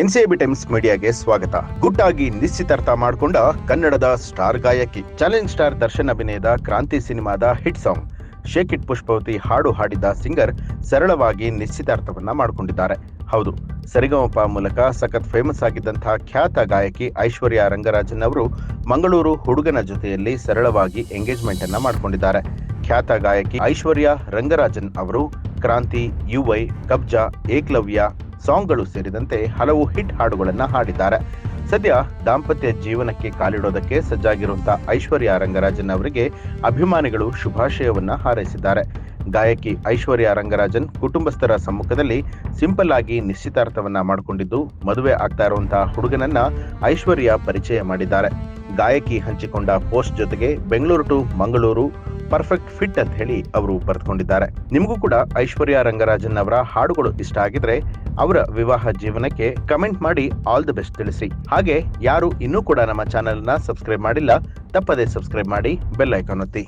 ಎನ್ಸಿಎಬಿ times ಮೀಡಿಯಾಗೆ ಸ್ವಾಗತ. ಗುಟ್ಟಾಗಿ ನಿಶ್ಚಿತಾರ್ಥ ಮಾಡಿಕೊಂಡ ಕನ್ನಡದ ಸ್ಟಾರ್ ಗಾಯಕಿ, ಚಾಲೆಂಜ್ ಸ್ಟಾರ್ ದರ್ಶನ್ ಅಭಿನಯದ ಕ್ರಾಂತಿ ಸಿನಿಮಾದ ಹಿಟ್ ಸಾಂಗ್ ಇಟ್ ಪುಷ್ಪವತಿ ಹಾಡು ಹಾಡಿದ ಸಿಂಗರ್ ಸರಳವಾಗಿ ನಿಶ್ಚಿತಾರ್ಥವನ್ನ ಮಾಡಿಕೊಂಡಿದ್ದಾರೆ. ಹೌದು, ಸರಿಗಮಪ ಮೂಲಕ ಸಖತ್ ಫೇಮಸ್ ಆಗಿದ್ದಂತಹ ಖ್ಯಾತ ಗಾಯಕಿ ಐಶ್ವರ್ಯ ರಂಗರಾಜನ್ ಅವರು ಮಂಗಳೂರು ಹುಡುಗನ ಜೊತೆಯಲ್ಲಿ ಸರಳವಾಗಿ ಎಂಗೇಜ್ಮೆಂಟ್ ಅನ್ನ ಮಾಡಿಕೊಂಡಿದ್ದಾರೆ. ಖ್ಯಾತ ಗಾಯಕಿ ಐಶ್ವರ್ಯ ರಂಗರಾಜನ್ ಅವರು ಕ್ರಾಂತಿ, ಯುವೈ, ಕಬ್ಜಾ, ಏಕ್ಲವ್ಯ ಸಾಂಗ್ಗಳು ಸೇರಿದಂತೆ ಹಲವು ಹಿಟ್ ಹಾಡುಗಳನ್ನ ಹಾಡಿದ್ದಾರೆ. ಸದ್ಯ ದಾಂಪತ್ಯ ಜೀವನಕ್ಕೆ ಕಾಲಿಡೋದಕ್ಕೆ ಸಜ್ಜಾಗಿರುವಂತಹ ಐಶ್ವರ್ಯ ರಂಗರಾಜನ್ ಅವರಿಗೆ ಅಭಿಮಾನಿಗಳು ಶುಭಾಶಯವನ್ನ ಹಾರೈಸಿದ್ದಾರೆ. ಗಾಯಕಿ ಐಶ್ವರ್ಯ ರಂಗರಾಜನ್ ಕುಟುಂಬಸ್ಥರ ಸಮ್ಮುಖದಲ್ಲಿ ಸಿಂಪಲ್ ಆಗಿ ನಿಶ್ಚಿತಾರ್ಥವನ್ನ ಮಾಡಿಕೊಂಡಿದ್ದು, ಮದುವೆ ಆಗ್ತಾ ಇರುವಂತಹ ಹುಡುಗನನ್ನ ಐಶ್ವರ್ಯ ಪರಿಚಯ ಮಾಡಿದ್ದಾರೆ. ಗಾಯಕಿ ಹಂಚಿಕೊಂಡ ಪೋಸ್ಟ್ ಜೊತೆಗೆ Bengaluru to Mangaluru perfect fit ಅಂತ ಹೇಳಿ ಅವರು ಬರೆದುಕೊಂಡಿದ್ದಾರೆ. ನಿಮಗೂ ಕೂಡ ಐಶ್ವರ್ಯ ರಂಗರಾಜನ್ ಅವರ ಹಾಡುಗಳು ಇಷ್ಟ ಆಗಿದ್ರೆ ಅವರ ವಿವಾಹ ಜೀವನಕ್ಕೆ ಕಮೆಂಟ್ ಮಾಡಿ ಆಲ್ ದಿ ಬೆಸ್ಟ್ ತಿಳಿಸಿ. ಹಾಗೆ ಯಾರು ಇನ್ನೂ ಕೂಡ ನಮ್ಮ ಚಾನೆಲ್ನ ಸಬ್ಸ್ಕ್ರೈಬ್ ಮಾಡಿಲ್ಲ, ತಪ್ಪದೇ ಸಬ್ಸ್ಕ್ರೈಬ್ ಮಾಡಿ ಬೆಲ್ ಐಕಾನ್ ಒತ್ತಿ.